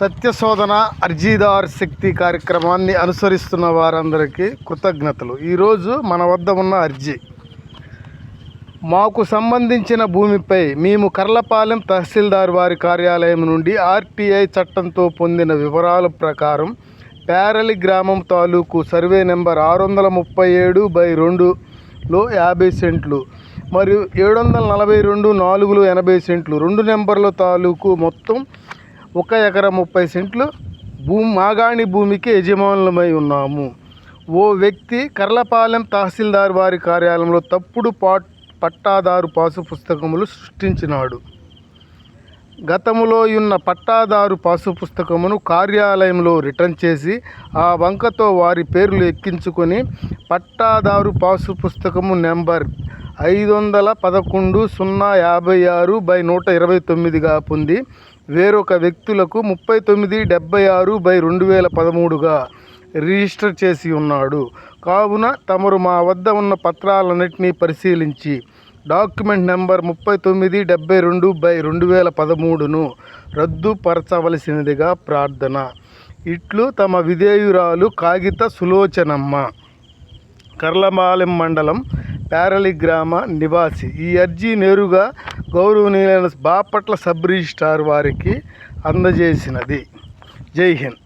సత్యశోధన అర్జీదార్ శక్తి కార్యక్రమాన్ని అనుసరిస్తున్న వారందరికీ కృతజ్ఞతలు. ఈరోజు మన వద్ద ఉన్న అర్జీ. మాకు సంబంధించిన భూమిపై మేము కర్లపాలెం తహసీల్దార్ వారి కార్యాలయం నుండి ఆర్టీఐ చట్టంతో పొందిన వివరాల ప్రకారం పేరలి గ్రామం తాలూకు సర్వే నెంబర్ ఆరు వందల ముప్పై ఏడు బై రెండులో యాభై సెంట్లు మరియు ఏడు వందల నలభై రెండు నాలుగులో ఎనభై సెంట్లు. రెండు నెంబర్ల తాలూకు మొత్తం ఒక ఎకరం ముప్పై సెంట్లు భూమి మాగాణి భూమికి యజమానులమై ఉన్నాము. ఓ వ్యక్తి కర్లపాలెం తహసీల్దార్ వారి కార్యాలయంలో తప్పుడు పాట్ పట్టాదారు పాసు పుస్తకములు సృష్టించినాడు. గతములో ఉన్న పట్టాదారు పాసు పుస్తకమును కార్యాలయంలో రిటర్న్ చేసి ఆ వంకతో వారి పేర్లు ఎక్కించుకొని పట్టాదారు పాసు పుస్తకము నెంబర్ ఐదు వందల పదకొండు సున్నా యాభై ఆరు బై నూట ఇరవై తొమ్మిదిగా పొంది వేరొక వ్యక్తులకు ముప్పై తొమ్మిది డెబ్బై ఆరు బై రెండు వేల పదమూడుగా రిజిస్టర్ చేసి ఉన్నాడు. కావున తమరు మా వద్ద ఉన్న పత్రాలన్నింటినీ పరిశీలించి డాక్యుమెంట్ నెంబర్ ముప్పై తొమ్మిది డెబ్బై రెండు బై రెండు వేల పదమూడును రద్దుపరచవలసినదిగా ప్రార్థన. ఇట్లు తమ విధేయురాలు కాగిత సులోచనమ్మ. కర్లమాలెం మండలం ప్యారలి గ్రామ నివాసి. ఈ అర్జీ నేరుగా గౌరవనీయులైన బాపట్ల సబ్ రిజిస్ట్రార్ వారికి అందజేసినది. జై హింద్.